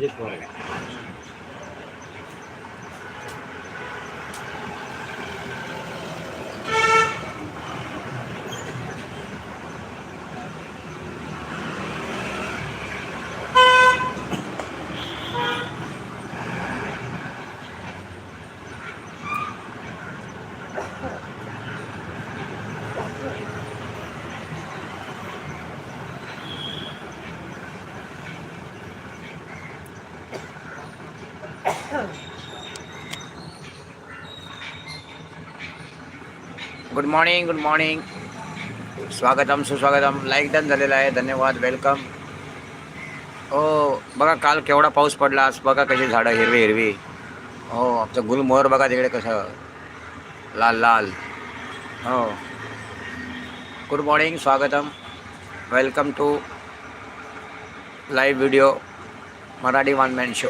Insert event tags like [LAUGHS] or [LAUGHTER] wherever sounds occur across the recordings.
Ajit Pawar good morning good morning स्वागतम सुस्वागतम. Like done झालेलं आहे. धन्यवाद वेलकम हो बघा काल केवढा पाऊस पडला. आज बघा कशी झाडं हिरवी हिरवी. हो आमचं गुलमोहर बघा तिकडे कसं. लाल लाल. हो. गुड मॉर्निंग स्वागतम. Welcome to live video Marathi one man show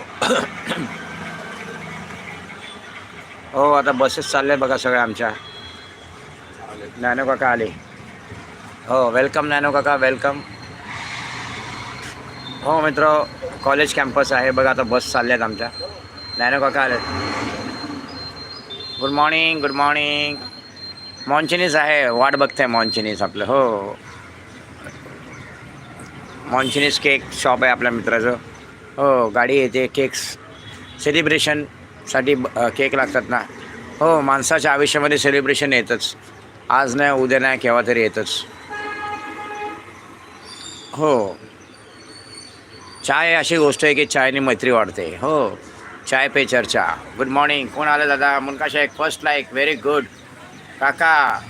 हो आता बसेस चालल्या बघा सगळ्या आमच्या. नॅनो काका आले. हो वेलकम नॅनो काका वेलकम हो मित्र कॉलेज कॅम्पस आहे. बघा आता बस चालल्यात आमच्या. नॅनो काका आले गुड मॉर्निंग गुड मॉर्निंग मॉन्चिनीस आहे. वाट बघते मॉन्चिनीस आपलं. हो. मॉन्चिनीस केक शॉप आहे आपल्या मित्राचं. हो गाडी येते. केक्स सेलिब्रेशनसाठी ब- केक लागतात ना. हो माणसाच्या आयुष्यामध्ये सेलिब्रेशन येतच. आज नाही उद्या नाही केव्हा तरी येतच. हो. चाय अशी गोष्ट आहे की चायने मैत्री वाढते. हो. चाय पे चर्चा. गुड मॉर्निंग कोण आलं दादा? मुनका Shaikh first like very good काका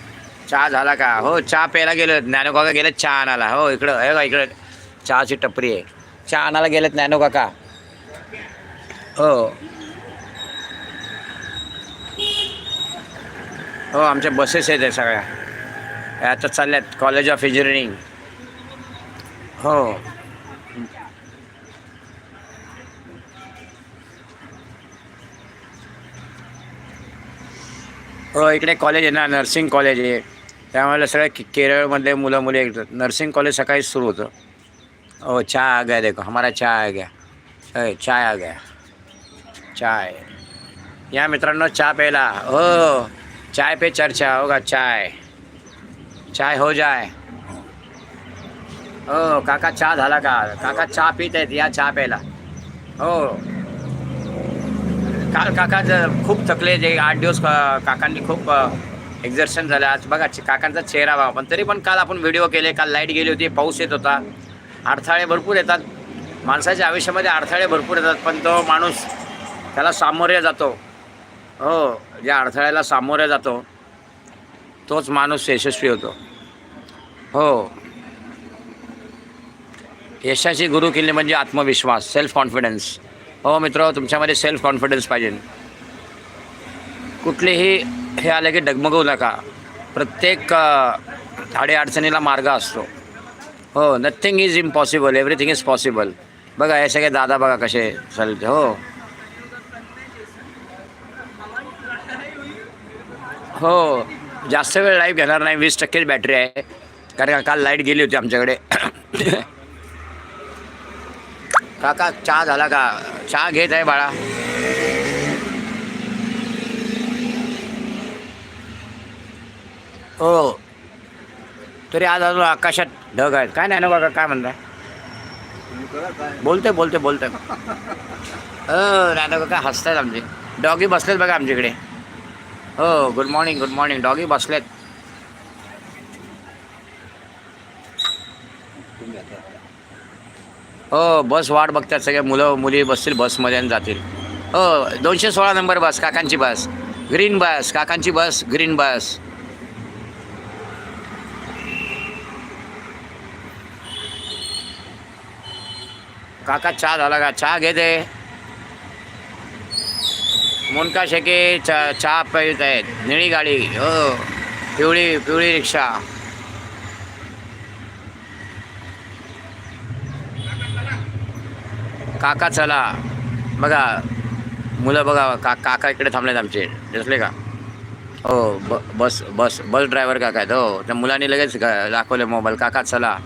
चहा झाला का? हो चहा प्यायला गेलो. ज्ञानो काका गेलेत चहा आणायला. हो इकडं. हे का इकडं. चहाची टपरी आहे. चहा आणायला गेलेत ज्ञानो काका. हो. हो आमच्या बसेस आहेत या सगळ्या. या आता चालल्यात कॉलेज ऑफ इंजिनिअरिंग हो. हो इकडे कॉलेज आहे ना नर्सिंग कॉलेज आहे. त्यामुळे सगळ्या के- केरळमधले मुलं मुली येतात नर्सिंग कॉलेज सकाळीच सुरू होतं. हो चाय आ गया देखो हमारा चाय आ गया अय, चाय आ गया चाय या मित्रांनो चहा प्यायला. हो. चाय पे चर्चा होगा चाय। चाय हो जाय हो काका चहा झाला का? काका चहा पित आहेत या चहा प्यायला। हो काल काका खूप थकले जे आठ दिवस काकांनी खूप एक्झर्शन झालं. आज बघा काकांचा चेहरा बघा. पण तरी पण काल आपण व्हिडिओ केले काल लाइट गेली होती पाऊस येत होता. अडथळे भरपूर येतात. माणसाच्या आयुष्यामध्ये अडथळे भरपूर येतात पण तो माणूस त्याला सामोरे जातो. हो ज्या अडथळ्याला सामोरे जातो तोच माणूस यशस्वी होतो. हो. यशाची गुरु किल्ली म्हणजे आत्मविश्वास सेल्फ कॉन्फिडन्स हो मित्र तुमच्यामध्ये सेल्फ कॉन्फिडन्स पाहिजे. कुठलेही हे आले की डगमगू नका. प्रत्येक अ, अडीअडचणीला मार्ग असतो. हो nothing is impossible everything is possible बघा हे सगळे दादा बघा कसे चालते हो. हो जास्त वेळ लाईव्ह घेणार नाही वीस टक्केच बॅटरी आहे. कारण का काल लाइट गेली होती आमच्याकडे. [COUGHS] काका चहा झाला का? चहा घेत आहे बाळा. हो. तरी आज अजून आकाशात ढग आहेत. काय नाही ना बघा काय म्हणताय? बोलते बोलते बोलते हो राधा काका हसतायत आमचे. डॉगी बसलेत बघा आमच्याकडे. हो good morning good morning doggy बसलेत हो बस वाट बघतात सगळे मुलं मुली बसतील बसमध्ये आणि जातील. हो दोनशे सोळा नंबर बस काकांची बस. ग्रीन बस काकांची बस ग्रीन बस. काका चहा झाला का? चहा घेते मुनका शेके चा चहा पित आहेत. निळी गाडी. हो. पिवळी पिवळी रिक्षा. काका चला. बघा मुलं बघा का काका इकडे थांबलेत आमचे. दिसले का? हो ब बस बस बस ड्रायव्हर काका आहेत. हो त्या मुलांनी लगेच दाखवले मोबाईल. काका चला.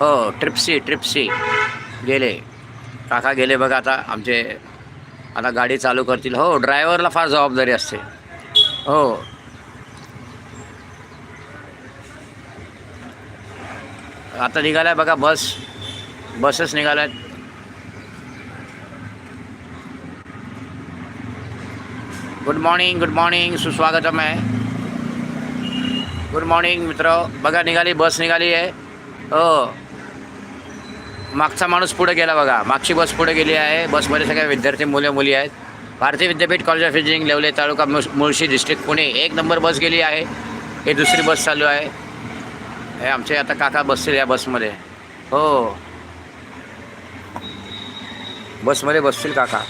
हो ट्रिप्सी ट्रिप्सी. गेले. काका गेले बघा आता आमचे आता गाडी चालू करतील. हो ड्रायव्हरला फार जबाबदारी असते. हो. आता निघालाय बघा बस. बसच निघाल्यात गुड मॉर्निंग गुड मॉर्निंग सुस्वागतम आहे. गुड मॉर्निंग मित्र. बघा निघाली बस निघाली आहे. हो. मागचा माणूस पुढे गेला बघा. मागची बस पुढे गेली आहे. बसमध्ये सगळ्या विद्यार्थी मुले मुली आहेत. Bharati Vidyapeeth college of engineering Lavale taluka Mulshi district Pune. एक नंबर बस गेली आहे. हे दुसरी बस चालू आहे. हे आमचे आता काका बसतील या बसमध्ये. हो. बसमध्ये बसतील काका.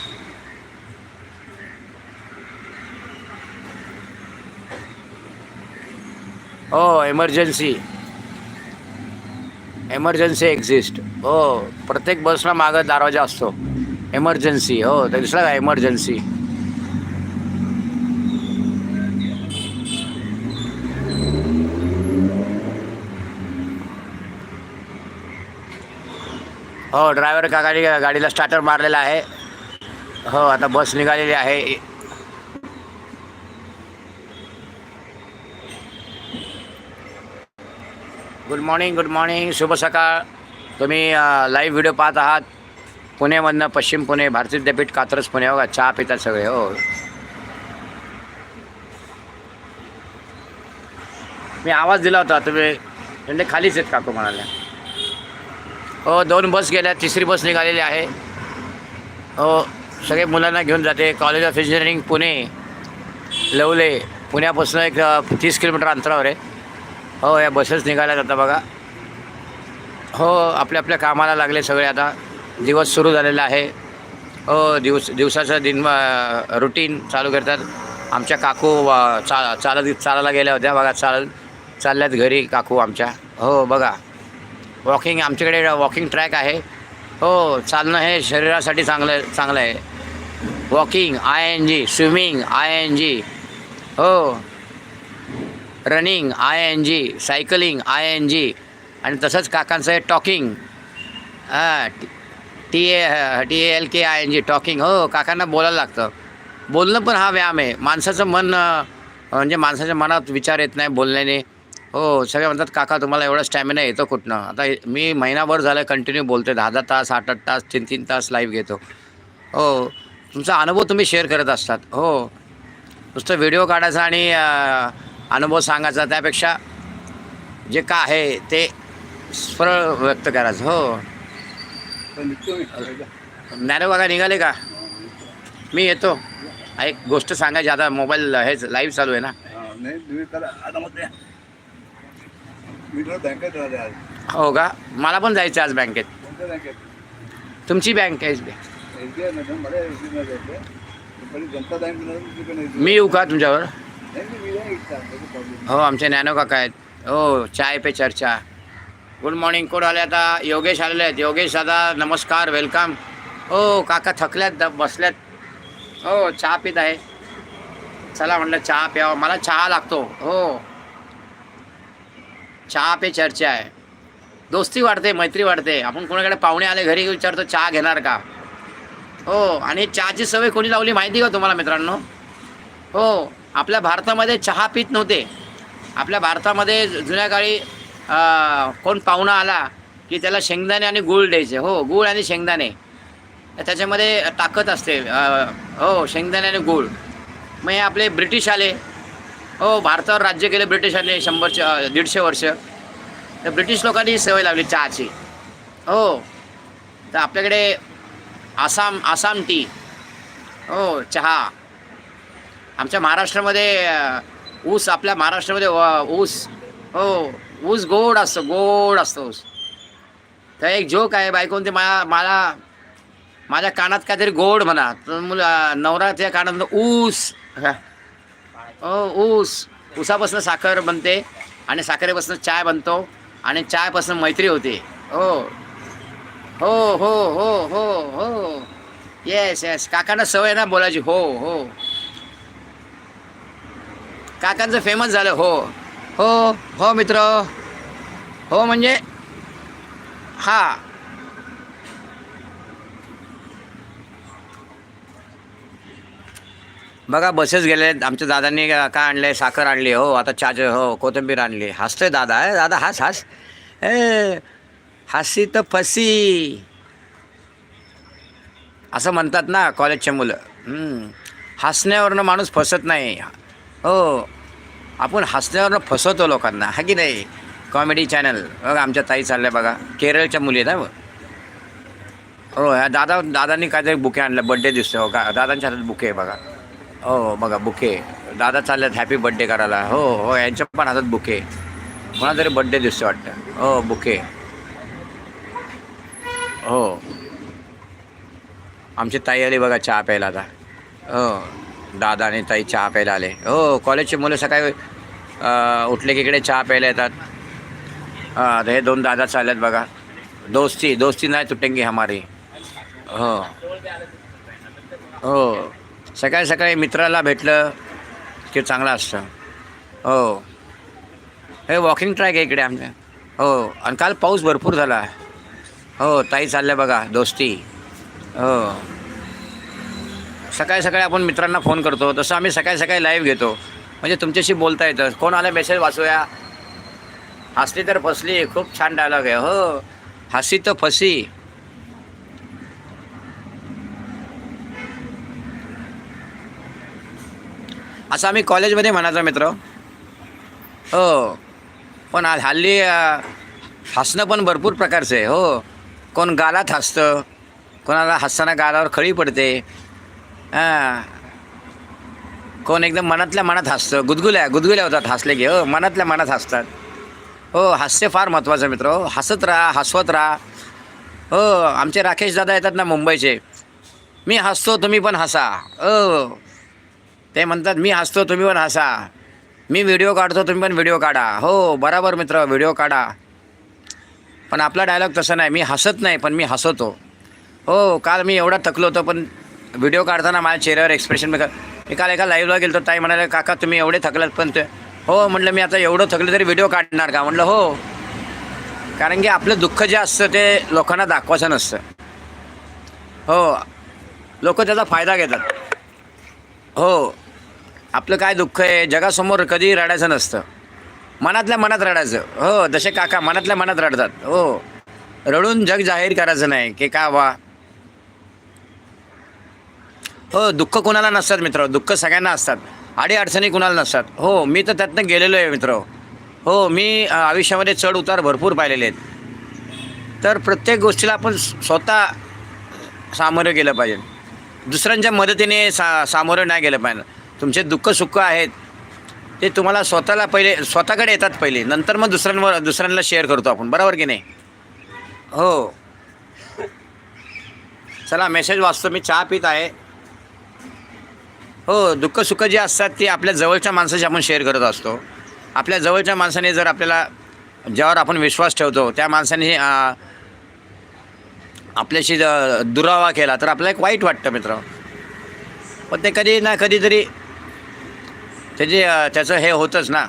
हो एमर्जन्सी एमर्जन्सी एक्झिस्ट हो प्रत्येक बसला मागं दरवाजा असतो. एमर्जन्सी हो ते दुसरा काय एमर्जन्सी हो ड्रायव्हर काकाने गाडीला स्टार्टर मारलेला आहे. हो आता बस निघालेली आहे. गुड मॉर्निंग गुड मॉर्निंग शुभ सकाळ. तुम्ही लाईव्ह व्हिडिओ पाहत आहात. पुणेमधनं पश्चिम पुणे भारतीय विद्यापीठ कात्रज पुणे हो बघा चहा पितात सगळे हो. मी आवाज दिला होता तुम्ही. म्हणजे खालीच आहेत काकू म्हणाल्या. हो दोन बस गेल्या तिसरी बस निघालेली आहे. हो सगळे मुलांना घेऊन जाते. College of engineering Pune. Lavale. पुण्यापासून एक तीस किलोमीटर अंतरावर आहे. हो या बसेस निघाल्या आता बघा. हो आपल्या आपल्या कामाला लागले सगळे आता. दिवस सुरू झालेला आहे. हो दिवस दिवसाचं दिन रुटीन चालू करतात. आमच्या काकू चा चालत चालायला गेल्या होत्या बघा. चाल चालल्यात घरी काकू आमच्या. हो बघा. वॉकिंग आमच्याकडे वॉकिंग ट्रॅक आहे. हो चालणं हे शरीरासाठी चांगलं चांगलं आहे. Walking I N G swimming I N G. हो. Running I N G cycling I N G आणि तसंच काकांचं आहे टॉकिंग. हां T A T L K I N G talking. हो काकांना बोलायला लागतं. बोलणं पण हा व्यायाम आहे. माणसाचं मन म्हणजे माणसाच्या मनात विचार येत नाही बोलण्याने. हो सगळे म्हणतात काका तुम्हाला एवढा स्टॅमिना येतो कुठनं? आता मी महिनाभर झालं कंटिन्यू बोलते दहा दहा तास आठ आठ तास तीन तीन तास लाईव्ह घेतो. हो तुमचा अनुभव तुम्ही शेअर करत असतात. हो. नुसतं व्हिडिओ काढायचा आणि अनुभव सांगायचा त्यापेक्षा जे का आहे ते सरळ व्यक्त करायचं हो. ज्ञानो काका निघाले का? मी येतो. एक गोष्ट सांगायची आता मोबाईल हेच लाईव्ह चालू आहे ना. हो का? मला पण जायचं आज बँकेत. तुमची बँक आहे मी येऊ का तुमच्यावर? हो आमचे ज्ञानो काका आहेत. हो चाय पे चर्चा. गुड मॉर्निंग कोण आले आता? योगेश आलेले आहेत. योगेश दादा नमस्कार वेलकम हो काका थकल्यात द- बसल्यात. हो चहा पित आहे. चला म्हटलं चहा प्यावा. मला चहा लागतो. हो. चहा पे चर्चा आहे. दोस्ती वाढते मैत्री वाढते. आपण कोणाकडे पाहुणे आले घरी विचारतो चहा घेणार का? हो आणि चहाची सवय कोणी लावली माहिती का तुम्हाला मित्रांनो? हो. आपल्या भारतामध्ये चहा पित नव्हते. आपल्या भारतामध्ये जुन्या काळी कोण पाहुणा आला की त्याला शेंगदाणे आणि गूळ द्यायचे. हो गूळ आणि शेंगदाणे. त्याच्यामध्ये ताकद असते. हो शेंगदाणे आणि गूळ. मग हे आपले ब्रिटिश आले. हो भारतावर राज्य केले ब्रिटिशांनी शंभरचे दीडशे वर्ष. तर ब्रिटिश लोकांनी सवय लावली चहाची. हो. तर आपल्याकडे आसाम आसाम टी हो चहा. आमच्या महाराष्ट्रामध्ये ऊस आपल्या महाराष्ट्रामध्ये ऊस. हो ऊस गोड असतो गोड असतो ऊस. तर एक जोक आहे बायकोन ते मला मला माझ्या कानात काहीतरी गोड म्हणा. तर मुलं नवराच्या कानात ऊस. हो ऊस. ऊसापासून साखर बनते आणि साखरेपासून चाय बनतो आणि चायपासून मैत्री होते. हो. हो हो हो हो हो. येस येस काकांना सवय ना बोलायची? हो हो. काकांचं फेमस झालं. हो. हो हो मित्र. हो म्हणजे? हा. बघा बसेस गेले आमच्या दादांनी का आणले? साखर आणली हो. आता चाज हो कोथिंबीर आणली. हसतोय दादा आहे दादा हास हास. ए हसी तर फसी. असं म्हणतात ना कॉलेजच्या मुलं. हसण्यावरनं माणूस फसत नाही. हो. आपण हसण्यावरनं फसवतो लोकांना हा की नाही? कॉमेडी चॅनल बघा आमच्या ताई चालल्या बघा. केरळच्या मुली आहेत ना हो ह्या दादा दादांनी काहीतरी बुके आणलं बड्डे दिसतो हो का? दादांच्या हातात बुके आहे बघा. हो बघा बुके. दादा चालल्यात हॅपी बड्डे करायला. हो हो यांच्या पण हातात बुके. कोणा तरी बड्डे दिसतो वाटतं. हो बुके. हो. आमची ताई आली बघा चहा प्यायला आता. हो. दादा आणि ताई चहा प्यायला आले. हो कॉलेजचे मुलं सकाळी उठले की इकडे चहा प्यायला येतात. हां हे दोन दादा चालल्यात बघा. दोस्ती दोस्ती नाही तुटेंगी हमारी. हो. हो. सकाळी सकाळी मित्राला भेटलं की चांगलं असतं. हो. हे वॉकिंग ट्रॅक आहे इकडे आमच्या हो. आणि काल पाऊस भरपूर झाला. हो ताई चालल्या बघा दोस्ती. हो. सकाळी सकाळी आपण मित्रांना फोन करतो तसं आम्ही सकाळी सकाळी लाईव्ह घेतो. म्हणजे तुमच्याशी बोलता येतं. कोण आला मेसेज वाचूया? हसली तर फसली खूप छान डायलॉग आहे. हो. हसी तर फसी. असं आम्ही कॉलेजमध्ये म्हणायचो मित्र. हो. पण आज हल्ली हसणं पण भरपूर प्रकारचं आहे. हो. कोण गालात हसतं कोणाला हसताना गालावर खळी पडते हां. कोण एकदम मनातल्या मनात हसतं. गुदगुल्या गुदगुल्या होतात हसले की. हो मनातल्या मनात हसतात. हो हास्य फार महत्त्वाचं मित्र. हो हसत राहा हसवत राहा. हो आमचे राकेश दादा येतात ना मुंबईचे. मी हसतो तुम्ही पण हसा. हो. ते म्हणतात मी हसतो तुम्ही पण हसा. मी व्हिडिओ काढतो तुम्ही पण व्हिडिओ काढा. हो बराबर मित्र व्हिडिओ काढा. पण आपला डायलॉग तसा नाही. मी हसत नाही पण मी हसवतो हो काल मी एवढा थकलो होतो पण व्हिडिओ काढताना माझ्या चेहऱ्यावर एक्सप्रेशन मी मी काल एका लाईव्हला गेलो तर ताई म्हणाले काका तुम्ही एवढे थकलात पण ते. हो म्हटलं मी आता एवढं थकलं तरी व्हिडिओ काढणार का? म्हटलं हो. कारण की आपलं दुःख जे असतं ते लोकांना दाखवायचं नसतं. हो. लोक त्याचा फायदा घेतात. हो. आपलं काय दुःख आहे? जगासमोर कधी रडायचं नसतं. मनातल्या मनात रडायचं. हो जसे काका मनातल्या मनात रडतात. हो. रडून जग जाहीर करायचं नाही की का वा हो दुःख कुणाला नसतात मित्र. दुःख सगळ्यांना असतात. अडीअडचणी कुणाला नसतात. हो मी तर त्यातनं गेलेलो आहे मित्र. हो मी आयुष्यामध्ये चढ उतार भरपूर पाहिलेले आहेत. तर प्रत्येक गोष्टीला आपण स्वतः सामोरं गेलं पाहिजे. दुसऱ्यांच्या मदतीने सा सामोरं नाही गेलं पाहिजे. तुमचे दुःख सुख आहेत. ते तुम्हाला स्वतःला पहिले स्वतःकडे येतात पहिले. नंतर मग दुसऱ्यांवर दुसऱ्यांना शेअर करतो आपण. बरोबर की नाही? हो. चला मेसेज वाचतो. मी चहा पित आहे. हो दुःख सुख जे असतात ते आपल्या जवळच्या माणसाशी आपण शेअर करत असतो. आपल्या जवळच्या माणसाने जर आपल्याला ज्यावर आपण विश्वास ठेवतो त्या माणसाने आपल्याशी दुरावा केला तर आपल्याला एक वाईट वाटतं मित्र. पण ते कधी ना कधीतरी त्याचे त्याचं हे होतंच ना.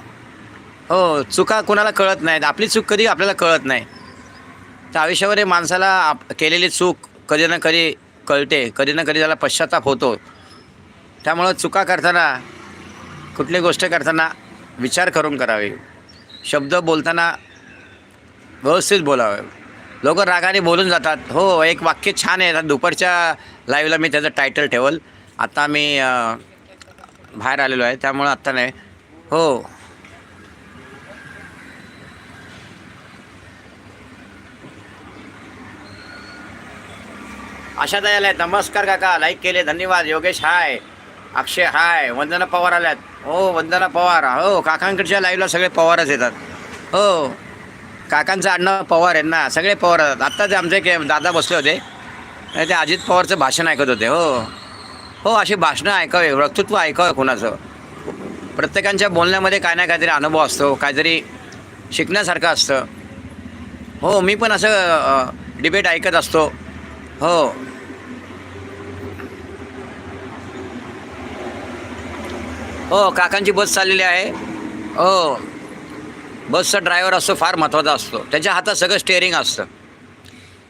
हो चुका कुणाला कळत नाहीत. आपली चूक कधी आपल्याला कळत नाही. तर आयुष्यावर माणसाला आप केलेली चूक कधी ना कधी कळते कधी ना कधी त्याला पश्चाताप होतो त्यामुळं चुका करताना कुठली गोष्ट करताना विचार करून करावी. शब्द बोलताना व्यवस्थित बोलावे. लोक रागाने बोलून जातात. हो एक वाक्य छान आहे. दुपारच्या लाईव्हला मी त्याचं टायटल ठेवल. आता मी बाहेर आलेलो आहे. त्यामुळं आत्ता नाही. हो. आशाताई आल्यात नमस्कार काका. लाईक केले. धन्यवाद. योगेश हाय अक्षय हाय. वंदना पवार आल्यात. हो वंदना पवार. हो काकांकडच्या लाईव्हला सगळे पवारच येतात. हो. काकांचं आडनाव पवार आहे ना. सगळे पवार येतात. आत्ताच आमचे के दादा बसले होते. ते अजित पवारचं भाषण ऐकत होते. हो. हो अशी भाषणं ऐकावे. वक्तृत्व ऐकावं कोणाचं? प्रत्येकांच्या बोलण्यामध्ये काय ना काहीतरी अनुभव असतो. काहीतरी शिकण्यासारखं असतं. हो मी पण असं डिबेट ऐकत असतो. हो. हो काकांची बस चाललेली आहे. हो. बसचा ड्रायव्हर असतो फार महत्त्वाचा असतो. त्याच्या हातात सगळं स्टेअरिंग असतं.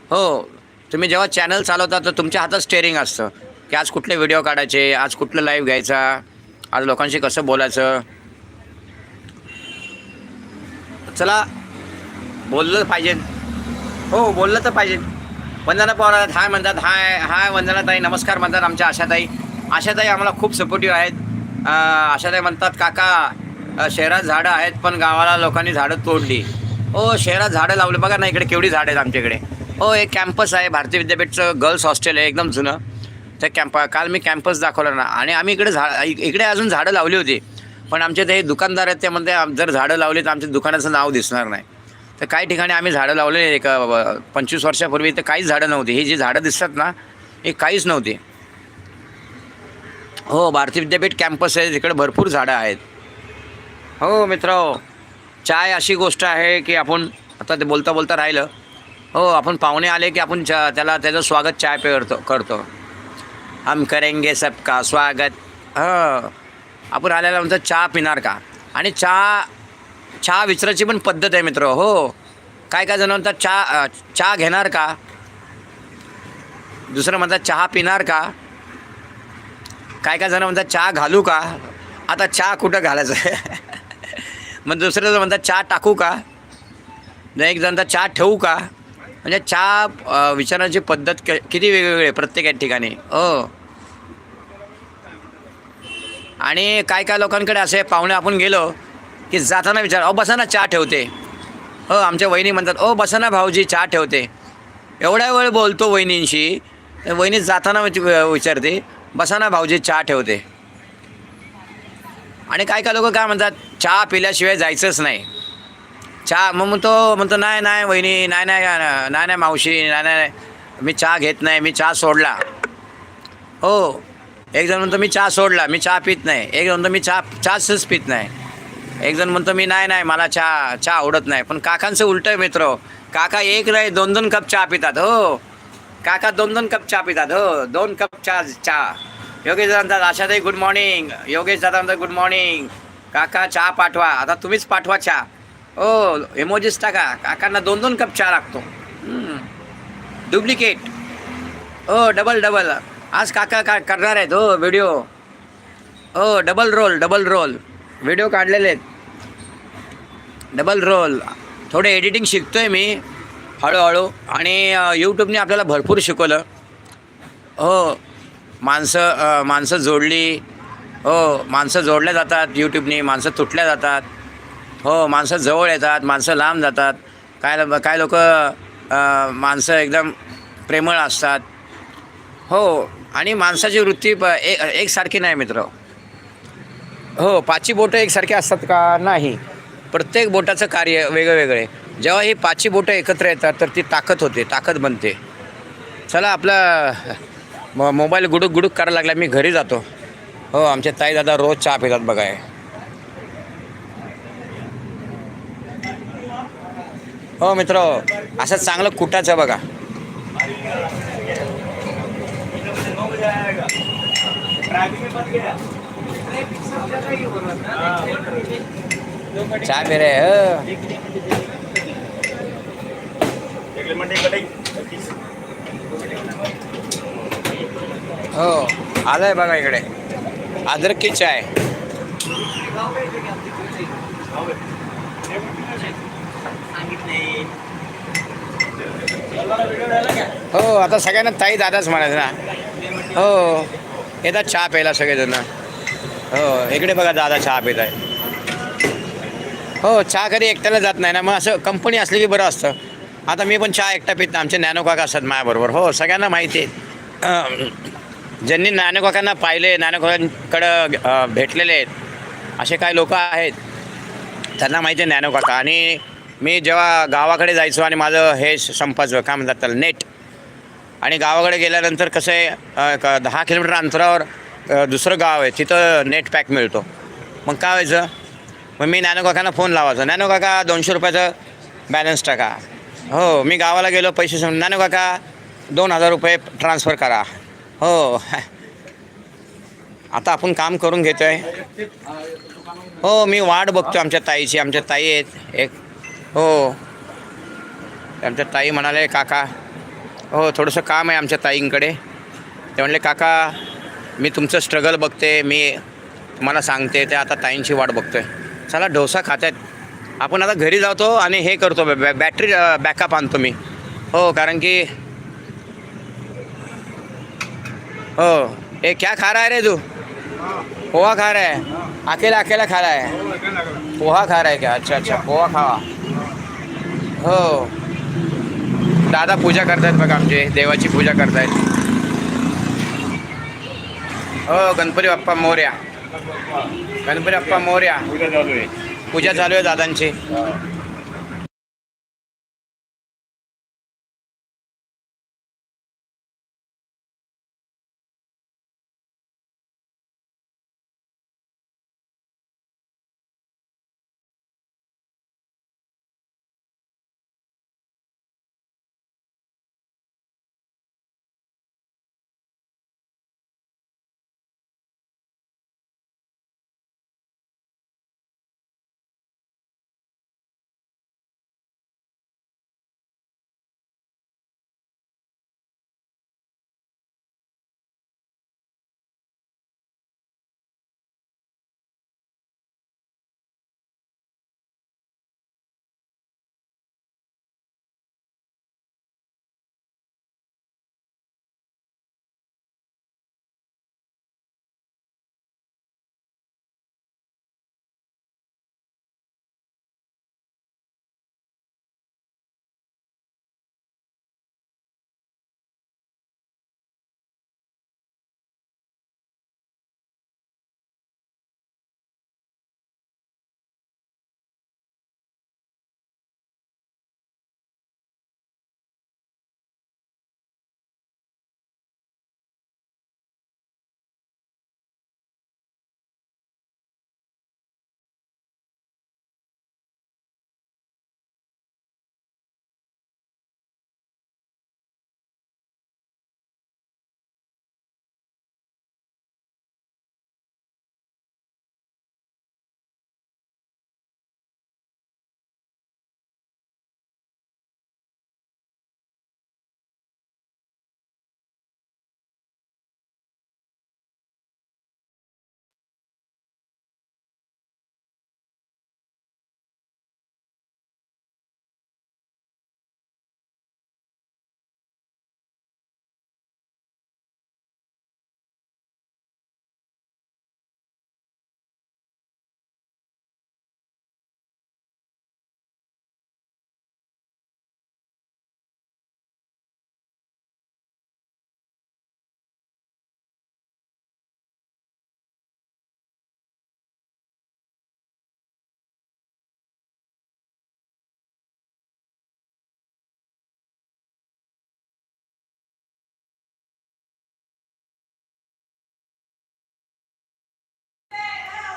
हो. तुम्ही जेव्हा चॅनल चालवता तर तुमच्या हातात स्टेअरिंग असतं. की आज कुठले व्हिडिओ काढायचे आज कुठलं लाईव्ह घ्यायचा आज लोकांशी कसं बोलायचं. चला बोललं पाहिजे. हो बोललं तर पाहिजे. वंदना पवार हाय म्हणतात हाय हाय वंदनाताई नमस्कार म्हणतात आमच्या आशाताई. आशाताई आम्हाला खूप सपोर्टिव्ह आहेत. अशा ते म्हणतात काका शहरात झाडं आहेत पण गावाला लोकांनी झाडं तोडली. ओ शहरात झाडं लावले बघा ना इकडे केवढी झाडं आहेत आमच्याकडे. हो एक कॅम्पस आहे भारतीय विद्यापीठचं गर्ल्स हॉस्टेल आहे एकदम जुनं. त्या कॅम्प काल मी कॅम्पस दाखवलं ना आणि आम्ही इकडे झा इकडे अजून झाडं लावली होती. पण आमचे ते दुकानदार आहेत ते म्हणते जर झाडं लावली तर आमच्या दुकानाचं नाव दिसणार नाही. तर काही ठिकाणी आम्ही झाडं लावले एक पंचवीस वर्षापूर्वी तर काहीच झाडं नव्हती. ही जी झाडं दिसतात ना ही काहीच नव्हती. हो भारती विद्यापीठ कॅम्पस आहे तिकडे भरपूर झाडं आहेत. हो मित्र चाय अशी गोष्ट आहे की आपण आता ते बोलता बोलता राहिलं. हो आपण पाहुणे आले की आपण चा त्याला त्याचं स्वागत चाय पे करतो. करतो हम करेंगे सबका स्वागत. हां आपण म्हणतो चहा पिणार का? आणि चहा चहा विचारायची पण पद्धत आहे मित्र. हो काय काय जण म्हणतात चहा चहा घेणार का? दुसरं म्हणतात चहा पिणार का? काय काय जण म्हणतात चहा घालू का? आता चहा कुठं घालायचं? आहे [LAUGHS] मग दुसरं जण म्हणतात चहा टाकू का? एक जण तर चहा ठेवू का? म्हणजे चहा विचारण्याची पद्धत किती वेगवेगळी आहे प्रत्येक ठिकाणी. हो. आणि काय काय लोकांकडे असे पाहुणे आपण गेलो की जाताना विचार अहो बसा ना चहा ठेवते. हो आमच्या वहिनी म्हणतात ओ बसा ना भाऊजी चहा ठेवते. एवढ्या वेळ बोलतो वहिनींशी वहिनी जाताना विच- विचारते बसा ना भाऊजी चहा ठेवते. आणि काय काय लोक काय म्हणतात चहा पिल्याशिवाय जायचंच नाही. चहा मग म्हणतो म्हणतो नाही नाही वहिनी नाही नाही नाही नाही मावशी नाही नाही मी चहा घेत नाही मी चहा सोडला. हो एक जण म्हणतो मी चहा सोडला मी चहा पित नाही. एक जण म्हणतो मी चहा चहाच पित नाही. एक जण म्हणतो मी नाही नाही मला चहा चहा आवडत नाही. पण काकांचं उलटं मित्र काका एक नाही दोन दोन कप चहा पितात हो. काका दोन दोन कप चहा पितात. हो दोन कप चहा चहा. योगेश दादा आशाताई गुड मॉर्निंग योगेश दादा म्हणतात गुड मॉर्निंग काका चहा पाठवा. आता तुम्हीच पाठवा चहा. हो इमोजीस टाका. काकांना दोन दोन कप चहा लागतो. डुप्लिकेट हो डबल डबल आज काका का करणार आहेत? हो व्हिडिओ हो double role double role video काढलेले आहेत. डबल रोल थोडे एडिटिंग शिकतो आहे मी. हळूहळू आणि यूट्यूबने आपल्याला भरपूर शिकवलं. हो माणसं माणसं जोडली. हो माणसं जोडल्या जातात यूट्यूबने माणसं तुटल्या जातात. हो माणसं जवळ येतात माणसं लांब जातात. काय काय लोक माणसं एकदम प्रेमळ असतात. हो आणि माणसाची वृत्ती प एक एकसारखी नाही मित्र. हो पाचही बोटं एकसारखी असतात का? नाही. प्रत्येक बोटाचं कार्य वेगळं वेगळे जेव्हा ही पाची बोटं एकत्र येतात तर ती ताकद होते ताकद बनते. चला आपला मोबाईल गुडूक गुडूक करायला लागला मी घरी जातो. हो आमचे ताई दादा रोज चहा पितात बघाय हो मित्र असं चांगलं कुटाचं बघा. चहा पे रे हो. हो आलंय बघा इकडे. अद्रक की चाय. हो आता सगळ्यांना ताई दादाच म्हणायचं ना. हो येतात चहा प्यायला सगळेजण. हो इकडे बघा दादा चहा पित आहे. हो चहा कधी एकट्याला जात नाही ना मग असं कंपनी असली की बरं असतं. आता मी पण चहा एकटा पित नाही. आमचे नॅनो काका असतात माझ्याबरोबर. हो सगळ्यांना माहिती आहे. ज्यांनी नॅनो काकांना पाहिले नॅनो काकांकडं भेटलेले आहेत असे काही लोक आहेत त्यांना माहिती आहे नॅनो काका. आणि मी जेव्हा गावाकडे जायचो आणि माझं हे संपायचं काय म्हणतात त्याला नेट आणि गावाकडे गेल्यानंतर कसं आहे दहा किलोमीटर अंतरावर दुसरं गाव आहे तिथं नेट पॅक मिळतो. मग काय व्हायचं? मग मी नॅनो काकांना फोन लावायचो. नॅनो काका दोनशे रुपयाचं बॅलन्स टाका. हो मी गावाला गेलो पैसे सांग नाही काका दोन हजार रुपये ट्रान्सफर करा. हो. आता आपण काम करून घेतो आहे हो मी वाट बघतो आमच्या ताईची. आमच्या ताई आहेत एक. हो. आमच्या ताई म्हणाले काका हो थोडंसं काम आहे आमच्या ताईंकडे. ते म्हणले काका मी तुमचं स्ट्रगल बघते मी तुम्हाला सांगते ते आता ताईंची वाट बघतो आहे चला डोसा खात आहेत आपण आता घरी जातो आणि हे करतो बॅ बॅटरी बॅकअप आणतो मी. हो कारण की हो ए क्या खा रहा है रे तू? पोहा खा रहा है. अकेला अकेला खा रहा है. पोहा खा रहा है क्या? अच्छा अच्छा पोहा खावा हो. दादा पूजा करतायत बघा आमचे देवाची पूजा करतायत. हो गणपती बाप्पा मोर्या. गणपती बाप्पा मोर्या. पूजा चालू आहे दादांची.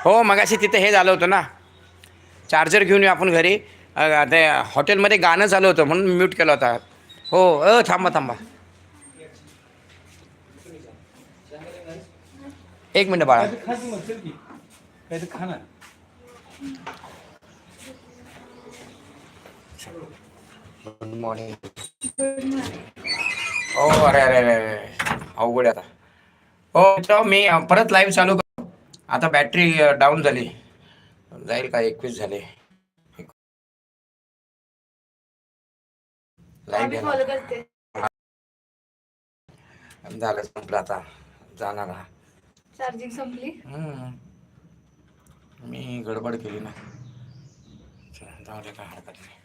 हो मगाशी तिथे हे झालं होतं ना. चार्जर घेऊन येऊ आपण घरी. ते हॉटेलमध्ये गाणं चालू होतं म्हणून म्यूट केला होता. हो अ थांबा थांबा. एक मिनटं बाळा. गुड मॉर्निंग हो अरे अरे अरे अवघड आता. हो मी परत लाईव्ह चालू आता बॅटरी डाऊन झाली. जाईल का? एकवीस झाले. झालं संपलं आता. जाणार. चार्जिंग संपली. मी गडबड केली ना. जाऊ दे काय हरकत नाही.